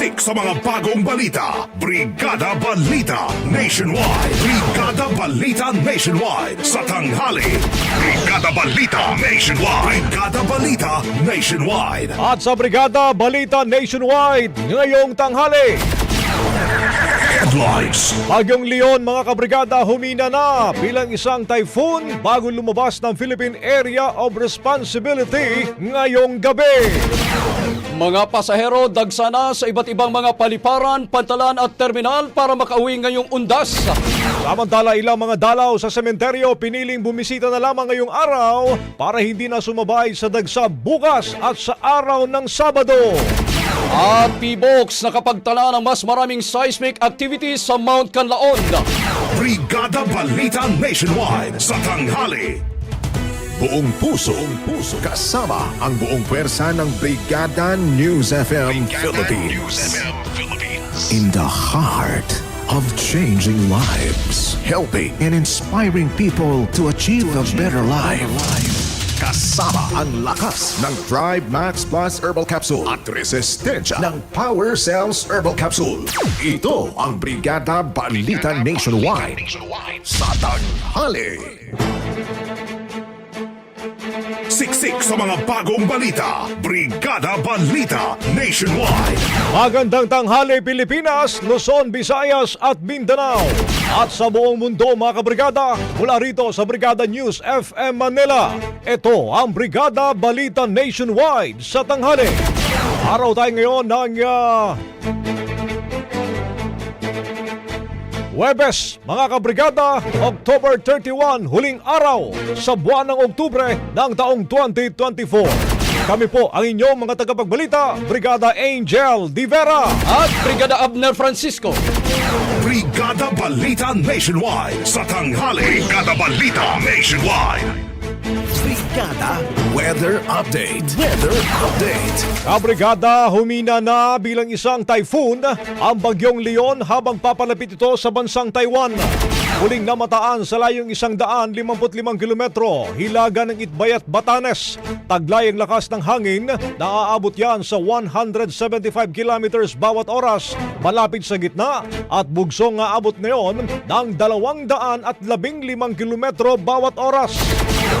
Siksik sa mga bagong balita. Brigada Balita Nationwide. Brigada Balita Nationwide sa tanghali. Brigada Balita Nationwide. Brigada Balita Nationwide. At sa Brigada Balita Nationwide, ngayong tanghali, Headlines. Bagyong Leon mga kabrigada humina na bilang isang typhoon bago lumabas ng Philippine Area of Responsibility ngayong gabi. Mga pasahero dagsana sa iba't ibang mga paliparan, pantalan at terminal para makauwi ngayong undas. Samantala ilang mga dalaw sa sementeryo piniling bumisita na lamang ngayong araw para hindi na sumabay sa dagsa bukas at sa araw ng Sabado. At P-Box nakapagtala ng mas maraming seismic activities sa Mount Canlaon. Brigada Balita Nationwide sa tanghali. Buong puso, buong puso, kasama ang buong pwersa ng Brigada News FM Philippines. In the heart of changing lives, helping and inspiring people to achieve a better life. Kasama ang lakas ng Thrive Max Plus Herbal Capsule at resistensya ng Power Cells Herbal Capsule. Ito ang Brigada Balita Nationwide sa tanghali. Siksik sa mga bagong balita. Brigada Balita Nationwide. Magandang tanghali Pilipinas, Luzon, Visayas at Mindanao. At sa buong mundo mga kabrigada, mula rito sa Brigada News FM Manila. Ito ang Brigada Balita Nationwide sa tanghali. Araw tayo ngayon ng ah, Webes, mga kabrigada, October 31, huling araw sa buwan ng Oktubre ng taong 2024. Kami po ang inyong mga tagapagbalita, Brigada Angel Divera. At Brigada Abner Francisco. Brigada Balita Nationwide sa tanghali. Brigada Balita Nationwide. Brigada Weather Update. Weather Update. Kabrigada, humina na bilang isang typhoon ang bagyong Leon habang papalapit ito sa bansang Taiwan. Huling namataan sa layong isang daan 55 kilometro, hilaga ng Itbayat, Batanes. Taglay ang lakas ng hangin, naaabot yan sa 175 kilometers bawat oras, malapit sa gitna at bugsong aabot ngayon ng 215 kilometro bawat oras.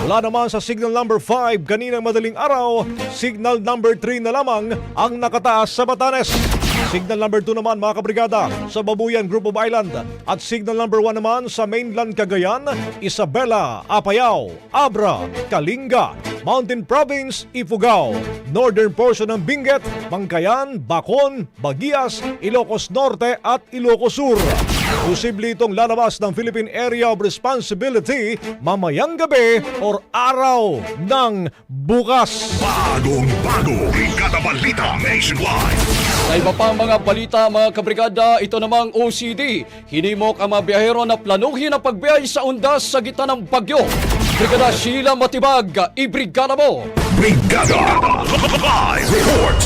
Wala naman sa signal number 5 kaninang madaling araw, signal number 3 na lamang ang nakataas sa Batanes. Signal number 2 naman mga kabrigada sa Babuyan Group of Island at signal number 1 naman sa mainland Cagayan, Isabela, Apayao, Abra, Kalinga, Mountain Province, Ifugao, northern portion ng Benguet, Mangkayan, Bacon, Bagias, Ilocos Norte at Ilocos Sur. Posible itong lalabas ng Philippine Area of Responsibility mamayang gabi or araw ng bukas. Bagong bago. Brigada Balita Nationwide. Sa iba pang mga balita mga kabrigada, ito namang OCD. Hinimok ang mga biyahero na planuhin ang pagbiyay sa undas sa gitna ng bagyo. Brigada Sheila Matibag, ibrigada mo! Brigada. Live report.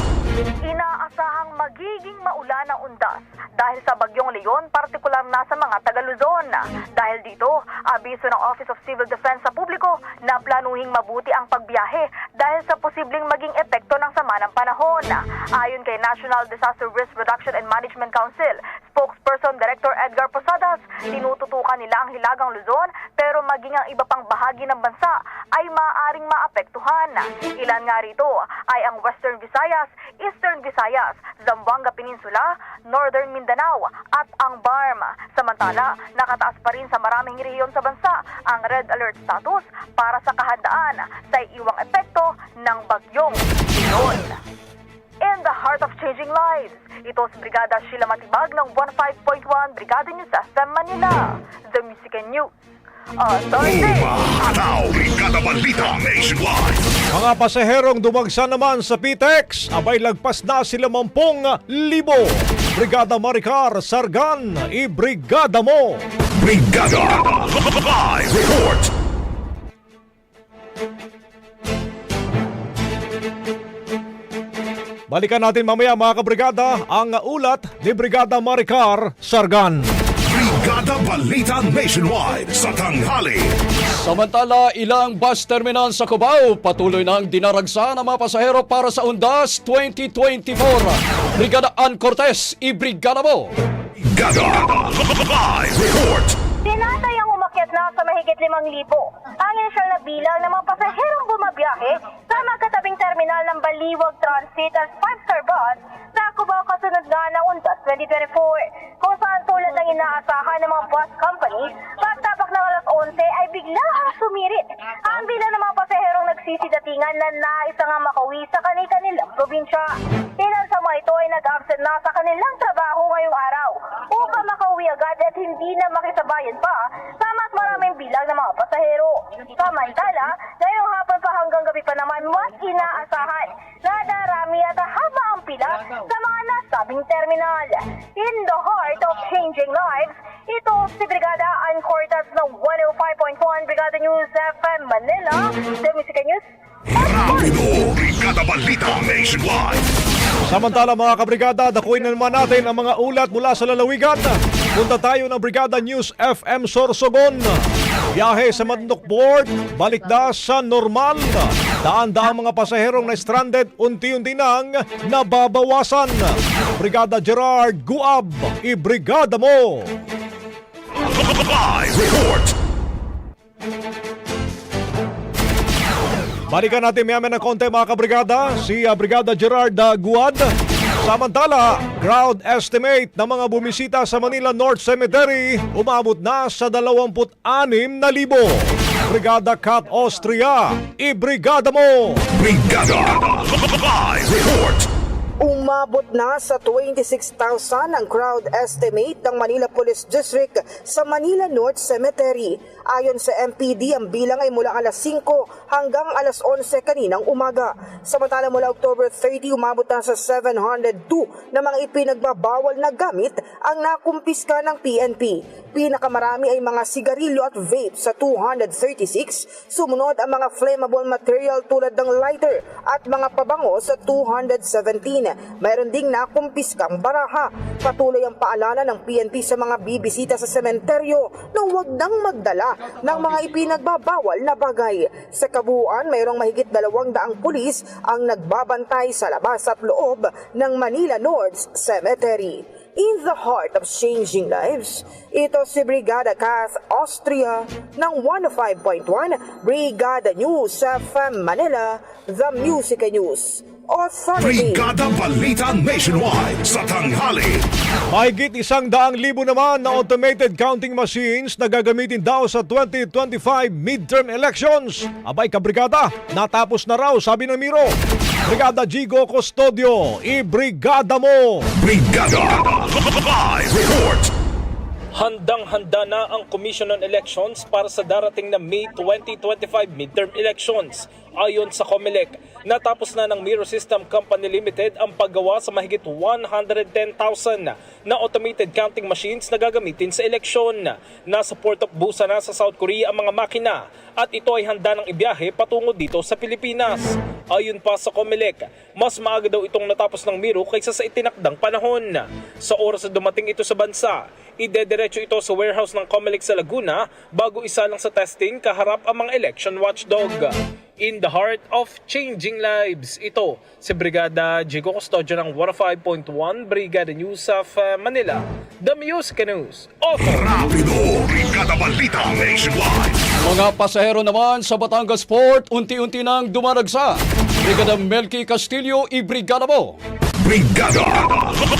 Magiging maulan ang undas dahil sa bagyong Leon, partikular na sa mga taga Luzon. Dahil dito, abiso ng Office of Civil Defense sa publiko na planuhing mabuti ang pagbiyahe dahil sa posibleng maging epekto ng sama ng panahon. Ayon kay National Disaster Risk Reduction and Management Council, spokesperson Director Edgar Posadas, tinututukan nila ang hilagang Luzon pero maging ang iba pang bahagi ng bansa ay maaaring maapektuhan. Ilan nga rito ay ang Western Visayas, Eastern Visayas, Zamboanga Peninsula, Northern Mindanao at ang BARM. Samantala, nakataas pa rin sa maraming rehiyon sa bansa ang red alert status para sa kahandaan sa iwang epekto ng bagyong Leon. In the heart of changing lives, ito si Brigada Sheila Matibag ng 15.1 Brigada News FM Manila, The Music and News. Authority! Umahataw. Brigada Balita Nationwide. Mga pasaherong dumagsa naman sa PTEX, abay lagpas na sila mampung libo. Brigada Maricar, Sargan, ibrigada mo! Brigada. Live report. Balikan natin mamaya mga kabrigada ang ulat ni Brigada Maricar, Sargan. Brigada Balita Nationwide sa tanghali. Samantala, ilang bus terminal sa Cubao patuloy nang dinaragsa ng mga pasahero para sa Undas 2024. Brigada Ann Cortez, ibrigada mo! Brigada. Live report. Umakyat na sa mahigit 5,000 ang inisyal na bilang ng mga pasaherong bumabiyahe sa magkatabing terminal ng Baliwag Transit at 5-star bus sa Cubao kasunod nga ng UNDAS 2024 kung saan tulad ng inaasahan ng mga bus companies pagtapak ng alas 11 ay bigla ang sumirit. Ang bilang ng mga pasaherong nagsisidatingan na nais nga makauwi sa kanilang probinsya. Ilan sa mga ito ay nag-absent na sa kanilang trabaho ngayong araw. Upang makauwi agad at hindi na makisabayan pa sa mas maraming bilang ng mga pasahero. Samantala, ngayong hapon pa hanggang gabi pa naman mas inaasahan na darami at haba ang pila sa mga nasabing terminal. In the heart of changing lives, ito si Brigada Ann Cortez ng 105.1 Brigada News FM Manila, The Music News. Rapido. Brigada Balita Nationwide. Samantala mga kabrigada, dakuin na naman natin ang mga ulat mula sa lalawigan. Punta tayo ng Brigada News FM Sorsogon. Biyahe sa Mandok Port, balik na sa normal. Daan-daan mga pasaherong na stranded, unti-unti nang nababawasan. Brigada Gerard Guab, ibrigada mo! Live report. Balikan natin maya ng konti mga kabrigada, si ah, Brigada Gerard ah, Guad. Samantala, crowd estimate ng mga bumisita sa Manila North Cemetery umabot na sa 26,000 na libo. Brigada Cat Austria, ibrigada mo! Brigada. Live report. Umabot na sa 26,000 ang crowd estimate ng Manila Police District sa Manila North Cemetery. Ayon sa MPD, ang bilang ay mula alas 5 hanggang alas 11 kaninang umaga. Samantala mula October 30, umabot na sa 702 na mga ipinagbabawal na gamit ang nakumpiska ng PNP. Pinakamarami ay mga sigarilyo at vape sa 236, sumunod ang mga flammable material tulad ng lighter at mga pabango sa 217. Mayroon ding nakumpiskang baraha. Patuloy ang paalala ng PNP sa mga bibisita sa sementeryo na huwag nang magdala ng mga ipinagbabawal na bagay. Sa kabuuan, mayroong mahigit dalawang daang pulis ang nagbabantay sa labas at loob ng Manila North Cemetery. In the heart of changing lives, ito si Brigada Kath Austria ng 105.1 Brigada News FM Manila, The Music News Authority. Brigada Balita Nationwide sa tanghali. Mahigit isang daang libo naman na automated counting machines na gagamitin daw sa 2025 midterm elections. Abay kabrigada, natapos na raw sabi ng Miro. Brigada Gigo Custodio, i-brigada mo! Brigada Live Report. Handang-handa na ang Commission on Elections para sa darating na May 2025 midterm elections. Ayon sa COMELEC, natapos na ng Miro System Company Limited ang paggawa sa mahigit 110,000 na automated counting machines na gagamitin sa eleksyon. Nasa Port of Busan na sa South Korea ang mga makina at ito ay handa ng ibiyahe patungo dito sa Pilipinas. Ayon pa sa COMELEC, mas maaga daw itong natapos ng Miro kaysa sa itinakdang panahon. Sa oras na dumating ito sa bansa, idediretso ito sa warehouse ng COMELEC sa Laguna bago isa lang sa testing kaharap ang mga election watchdog. In the heart of changing lives, ito si Brigada Jigo Custodio ng 105.1 Brigada News of uh, Manila, The Music News. Author Rapido. Brigada Balita Nationwide. Mga pasahero naman sa Batangas Port, unti-unti nang dumaragsa. Brigada Melky Castillo, i-brigada mo! Brigada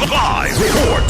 Live Report.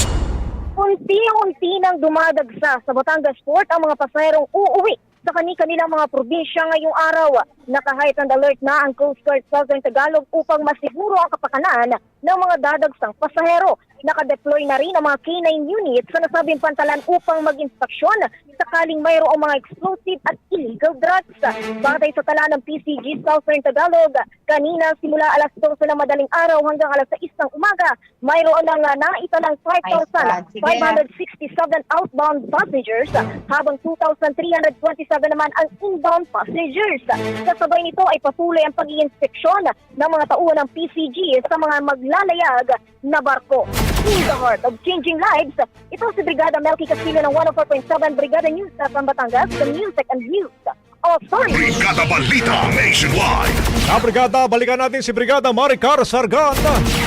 Unti-unti nang dumadagsa sa Batangas Port ang mga pasaherong uuwi sa kani-kanilang mga probinsya ngayong araw. Naka-heightened alert na ang Coast Guard Southern Tagalog upang masiguro ang kapakanan ng mga dadagsang pasahero. Nakadeploy na rin ang mga K-9 units sa nasabing pantalan upang mag-inspeksyon sakaling mayroong mga explosive at illegal drugs. Batay sa tala ng PCG Southern Tagalog, kanina simula alas 12 ng madaling araw hanggang alas 6 ng umaga, mayroon ng uh, naitalang 5,567 outbound passengers habang 2,327 naman ang inbound passengers. Kasabay nito ay patuloy ang pag-iinspeksyon ng mga tauhan ng PCG sa mga maglalayag na barko. In the heart of changing lives, ito si Brigada Melky Castillo ng 104.7 Brigada News sa Batangas, the Music and News Authority. Brigada Balita Nationwide. Sa brigada, balikan natin si Brigada Maricar Sargan.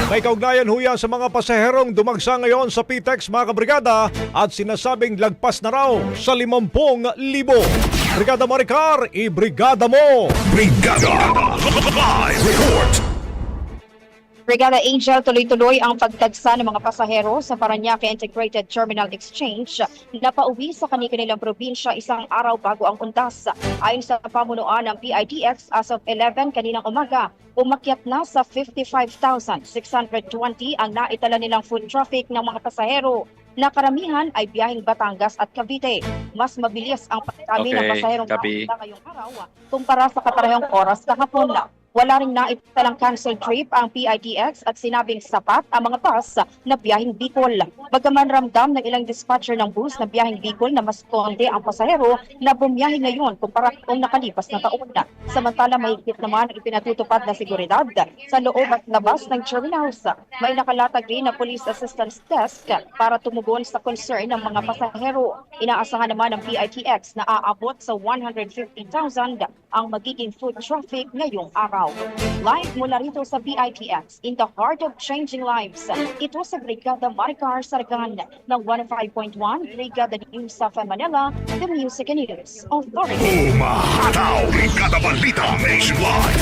May kaugnayan huya sa mga pasaherong dumagsa ngayon sa PTEX mga kabrigada at sinasabing lagpas na raw sa 50,000. Brigada Maricar, i-brigada mo! Brigada Live Report. Brigada Angel tuloy-tuloy ang pagtagsa ng mga pasahero sa Paranaque Integrated Terminal Exchange na pauwi sa kanilang probinsya isang araw bago ang undas. Ayon sa pamunuan ng PIDX as of 11 kaninang umaga, umakyat na sa 55,620 ang naitala nilang food traffic ng mga pasahero na karamihan ay biyaheng Batangas at Cavite. Mas mabilis ang pagkami ng Okay, pasaherong copy. napunta ngayong araw kumpara sa katarahang oras kahapon. Wala ring naitalang cancelled trip ang PITX at sinabing sapat ang mga bus na biyaheng Bicol. Bagaman ramdam ng ilang dispatcher ng bus na biyaheng Bicol na mas konti ang pasahero na bumiyahe ngayon kumpara kung nakalipas na taon. Samantala mahigpit naman ang ipinatutupad na seguridad sa loob at labas ng terminals. May nakalatag rin na police assistance desk para tumugon sa concern ng mga pasahero. Inaasahan naman ng PITX na aabot sa 150,000 ang magiging food traffic ngayong araw. Live mula rito sa PITX in the heart of changing lives. Ito sa Brigada Maricar Sargan ng 105.1 Brigada News sa Manila, The Music and News Authority. Umahataw. Brigada Balita Nationwide.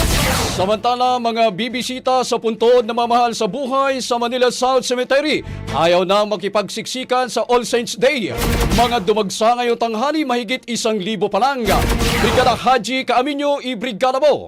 Samantala, mga bibisita sa puntod na mamahal sa buhay sa Manila South Cemetery ayaw na makipagsiksikan sa All Saints Day. Mga dumagsa ngayong tanghali mahigit isang libo pa lang. Brigada Haji Kaaminyo, i-brigada mo!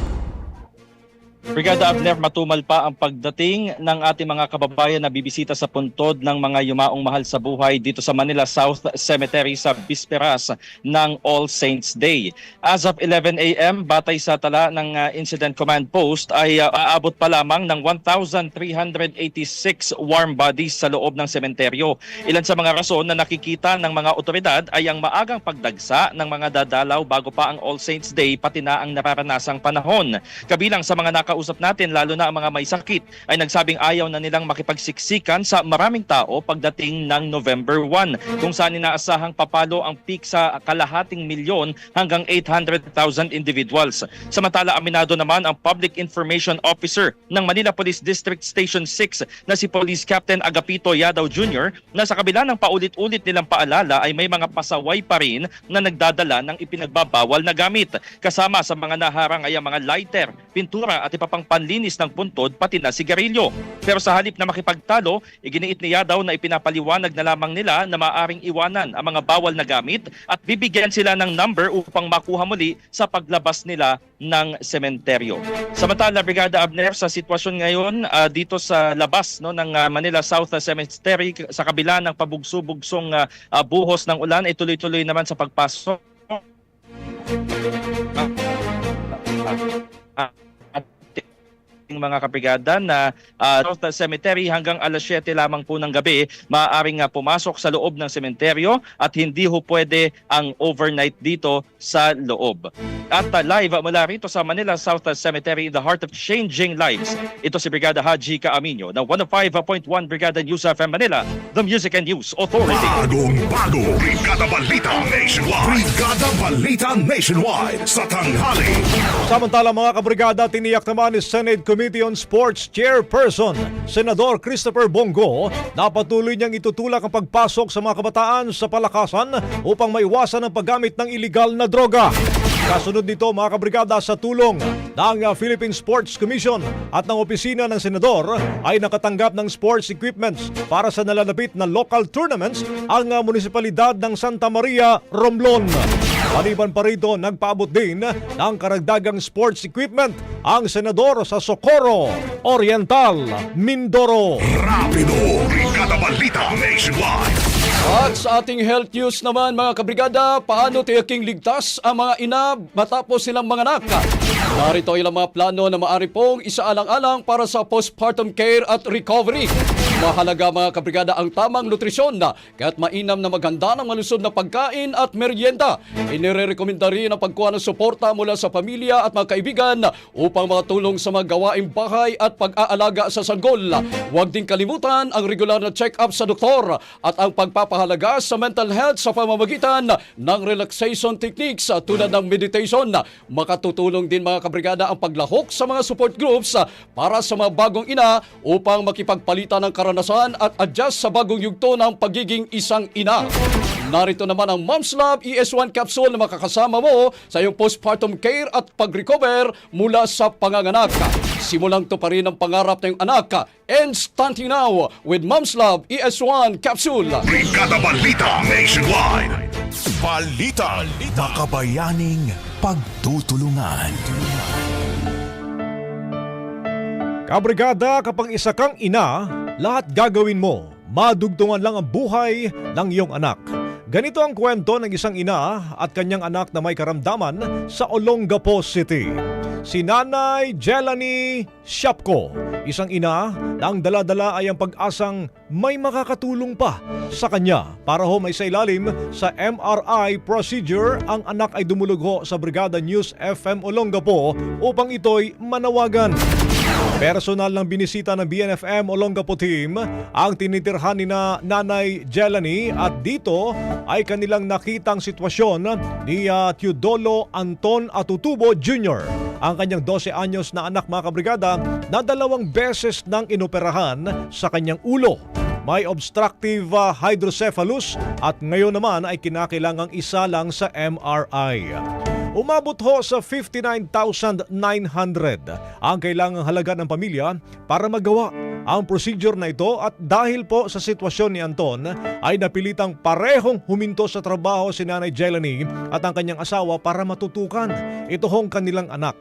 Brigada Abner, matumal pa ang pagdating ng ating mga kababayan na bibisita sa puntod ng mga yumaong mahal sa buhay dito sa Manila South Cemetery sa bisperas ng All Saints Day. As of 11 a.m., batay sa tala ng uh, Incident Command Post ay uh, aabot pa lamang ng 1,386 warm bodies sa loob ng sementeryo. Ilan sa mga rason na nakikita ng mga otoridad ay ang maagang pagdagsa ng mga dadalaw bago pa ang All Saints Day pati na ang nararanasang panahon. Kabilang sa mga nakausap natin, lalo na ang mga may sakit, ay nagsabing ayaw na nilang makipagsiksikan sa maraming tao pagdating ng November 1, kung saan inaasahang papalo ang peak sa kalahating milyon hanggang 800,000 individuals. Samantala, aminado naman ang Public Information Officer ng Manila Police District Station 6 na si Police Captain Agapito Yadaw Jr. na sa kabila ng paulit-ulit nilang paalala ay may mga pasaway pa rin na nagdadala ng ipinagbabawal na gamit. Kasama sa mga naharang ay ang mga lighter, pintura at iba pang panlinis ng puntod pati na sigarilyo. Pero sa halip na makipagtalo, iginiit ni Yadaw na ipinapaliwanag na lamang nila na maaring iwanan ang mga bawal na gamit at bibigyan sila ng number upang makuha muli sa paglabas nila ng sementeryo. Samantala, Brigada Abner, sa sitwasyon ngayon ah, dito sa labas no, ng ah, Manila South Cemetery sa kabila ng pabugso-bugsong ah, ah, buhos ng ulan ay tuloy-tuloy naman sa pagpasok ating mga kabrigada na uh, South Cemetery hanggang alas 7 lamang po ng gabi maaaring uh, pumasok sa loob ng sementeryo at hindi ho pwede ang overnight dito sa loob. At uh, live mula rito sa Manila South Cemetery in the heart of changing lives. Ito si Brigada Haji Kaaminyo ng 105.1 Brigada News FM Manila, the Music and News Authority. Bagong bago, Brigada Balita Nationwide. Brigada Balita Nationwide sa tanghali. Samantala mga kabrigada, tiniyak naman ni Senate Committee on Sports Chairperson, Senador Christopher Bongo, na patuloy niyang itutulak ang pagpasok sa mga kabataan sa palakasan upang maiwasan ang paggamit ng iligal na droga. Kasunod nito mga kabrigada sa tulong ng uh, Philippine Sports Commission at ng opisina ng Senador ay nakatanggap ng sports equipments para sa nalalapit na local tournaments ang uh, munisipalidad ng Santa Maria, Romblon. Maliban pa rito, nagpaabot din ng karagdagang sports equipment ang senador sa Socorro, Oriental, Mindoro. Rapido, Brigada Balita Nationwide. At sa ating health news naman mga kabrigada, paano tiyaking ligtas ang mga ina matapos silang mga anak? Narito ilang mga plano na maaari pong isaalang-alang para sa postpartum care at recovery. Mahalaga mga kabrigada ang tamang nutrisyon na kaya't mainam na maghanda ng malusog na pagkain at merienda. Inirekomenda rin ang pagkuha ng suporta mula sa pamilya at mga kaibigan upang makatulong sa mga gawaing bahay at pag-aalaga sa sanggol. Huwag din kalimutan ang regular na check-up sa doktor at ang pagpapahalaga sa mental health sa pamamagitan ng relaxation techniques tulad ng meditation. Makatutulong din mga kabrigada ang paglahok sa mga support groups para sa mga bagong ina upang makipagpalitan ng karanasan at adjust sa bagong yugto ng pagiging isang ina. Narito naman ang Mom's Love ES1 capsule na makakasama mo sa iyong postpartum care at pag-recover mula sa panganganak. Simulang to pa rin ang pangarap ng anak. And starting now with Mom's Love ES1 capsule. Brigada Balita Nationwide. Balita. Makabayaning pagtutulungan. Kabrigada, kapag isa kang ina, lahat gagawin mo. Madugtungan lang ang buhay ng iyong anak. Ganito ang kwento ng isang ina at kanyang anak na may karamdaman sa Olongapo City. Si Nanay Jelani Shapko, isang ina na ang daladala ay ang pag-asang may makakatulong pa sa kanya para ho may sa ilalim sa MRI procedure ang anak ay dumulog ho sa Brigada News FM Olongapo upang ito'y manawagan. Personal ng binisita ng BNFM Olongapo team ang tinitirhan ni na Nanay Jelani at dito ay kanilang nakitang sitwasyon ni uh, Teodolo Anton Atutubo Jr. Ang kanyang 12 anyos na anak mga kabrigada na dalawang beses nang inoperahan sa kanyang ulo. May obstructive uh, hydrocephalus at ngayon naman ay kinakailangang isa lang sa MRI. Umabot ho sa 59,900 ang kailangang halaga ng pamilya para magawa ang procedure na ito at dahil po sa sitwasyon ni Anton ay napilitang parehong huminto sa trabaho si Nanay Jelani at ang kanyang asawa para matutukan ito hong kanilang anak.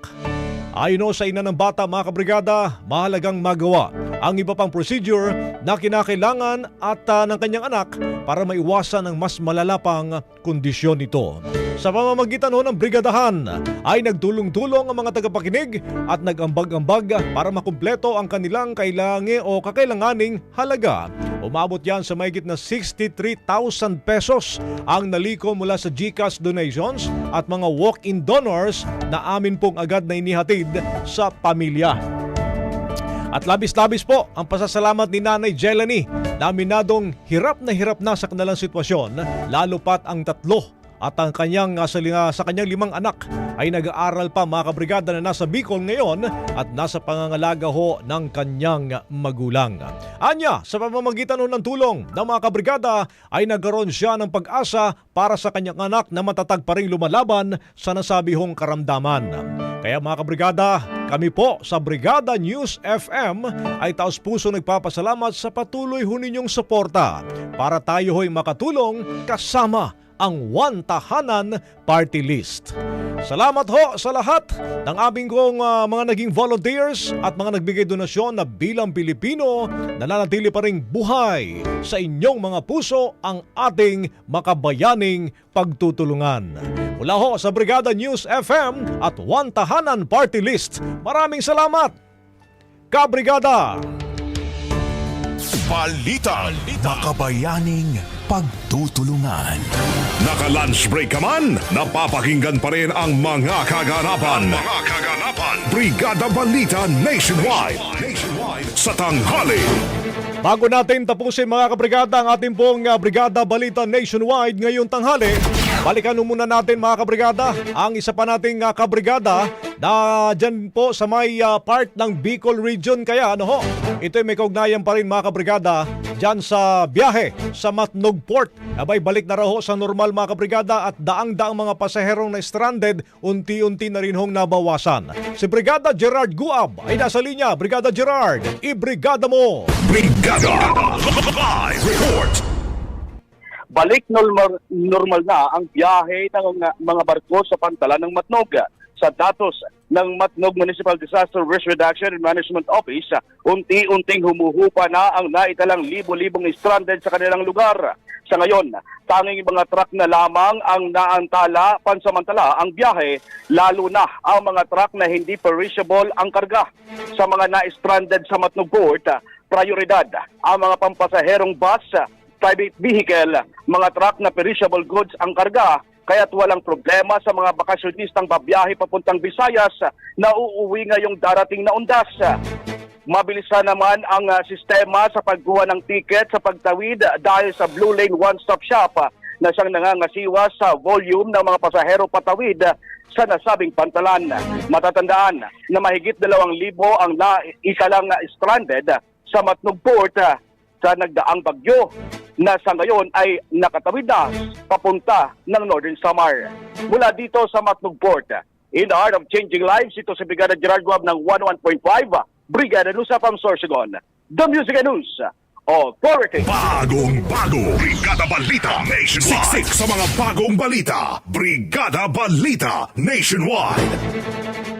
Ayon sa ina ng bata mga kabrigada, mahalagang magawa ang iba pang procedure na kinakailangan at ah, ng kanyang anak para maiwasan ang mas malala pang kondisyon nito. Sa pamamagitan ho ng brigadahan ay nagtulong-tulong ang mga tagapakinig at nag-ambag-ambag para makumpleto ang kanilang kailangi o kakailanganing halaga. Umabot yan sa mahigit na 63,000 pesos ang naliko mula sa GCash donations at mga walk-in donors na amin pong agad na inihatid sa pamilya. At labis-labis po ang pasasalamat ni Nanay Jelany na aminadong hirap na hirap na sa kanilang sitwasyon lalo pat ang tatlo at ang kanyang ah, sa, li- sa kanyang limang anak ay nag-aaral pa mga kabrigada na nasa Bicol ngayon at nasa pangangalaga ho ng kanyang magulang. Anya, sa pamamagitan ng tulong ng mga kabrigada ay nagkaroon siya ng pag-asa para sa kanyang anak na matatag pa rin lumalaban sa nasabi hong karamdaman. Kaya mga kabrigada, kami po sa Brigada News FM ay taos puso nagpapasalamat sa patuloy ho ninyong suporta para tayo ho'y makatulong kasama ang One Tahanan Party List. Salamat ho sa lahat ng aming kong ah, mga naging volunteers at mga nagbigay donasyon na bilang Pilipino nananatili pa rin buhay sa inyong mga puso ang ating makabayaning pagtutulungan. Mula ho sa Brigada News FM at One Tahanan Party List, maraming salamat! Kabrigada! Balita. Makabayaning pagtutulungan. Naka-lunch break ka man, napapakinggan pa rin ang mga kaganapan. mga kaganapan. Brigada Balita Nationwide. Nationwide. Sa tanghali. Bago natin tapusin mga kabrigada ang ating pong ah, Brigada Balita Nationwide ngayong tanghali, balikan muna natin mga kabrigada ang isa pa nating ah, kabrigada na dyan po sa may ah, part ng Bicol Region kaya ano ho. Ito ay may kaugnayan pa rin mga kabrigada dyan sa biyahe sa Matnog Port. Abay balik na raw ho sa normal mga kabrigada at daang-daang mga pasaherong na stranded unti-unti na rin hong nabawasan. Si Brigada Gerard Guab ay nasa linya. Brigada Gerard, ibrigada mo! Brigada. Live report. Balik normal, normal na ang biyahe ng mga, barko sa pantalan ng Matnog. Sa datos ng Matnog Municipal Disaster Risk Reduction and Management Office, unti-unting humuhupa na ang naitalang libo-libong stranded sa kanilang lugar. Sa ngayon, tanging mga truck na lamang ang naantala pansamantala ang biyahe, lalo na ang mga truck na hindi perishable ang karga. Sa mga na-stranded sa Matnog Port, prioridad ang mga pampasaherong bus, private vehicle, mga truck na perishable goods ang karga, kaya't walang problema sa mga bakasyonistang babiyahe papuntang Visayas na uuwi ngayong darating na undas. Mabilisan naman ang ah, sistema sa pagkuha ng tiket sa pagtawid dahil sa Blue Lane One Stop Shop na siyang nangangasiwa sa volume ng mga pasahero patawid sa nasabing pantalan. Matatandaan na mahigit 2,000 ang naikalang stranded sa Matnog Port sa nagdaang bagyo na sa ngayon ay nakatawid na papunta ng Northern Samar. Mula dito sa Matnog Port, in the heart of changing lives, ito si Brigada Gerard Guab ng 11.5, Brigada News from Sorsogon, The Music and News Authority. Bagong bago. Brigada Balita Nationwide. Siksik sa mga bagong balita. Brigada Balita Nationwide.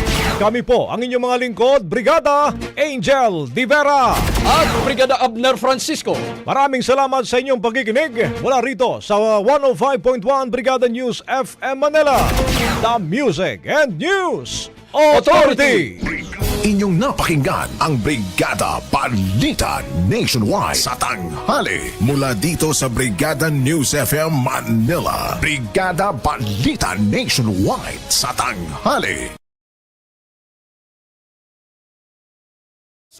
Kami po ang inyong mga lingkod, Brigada Angel Divera. At Brigada Abner Francisco. Maraming salamat sa inyong pagkikinig mula rito sa 105.1 Brigada News FM Manila, The Music and News Authority. Inyong napakinggan ang Brigada Balita Nationwide sa tanghali. Mula dito sa Brigada News FM Manila. Brigada Balita Nationwide sa tanghali.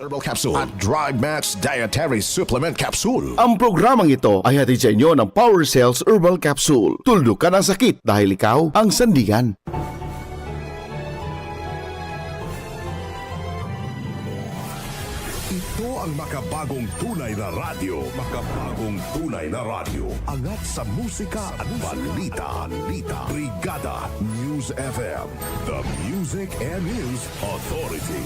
Herbal Capsule at Dry Max Dietary Supplement Capsule. Ang programang ito ay hatid sa inyo ng Power Cells Herbal Capsule. Tuldok ka ng sakit dahil ikaw ang sandigan. Ito ang makabagong tunay na radyo. Makabagong tunay na radyo. Angat sa musika at balita. balita. Brigada News FM. The Music and News Authority.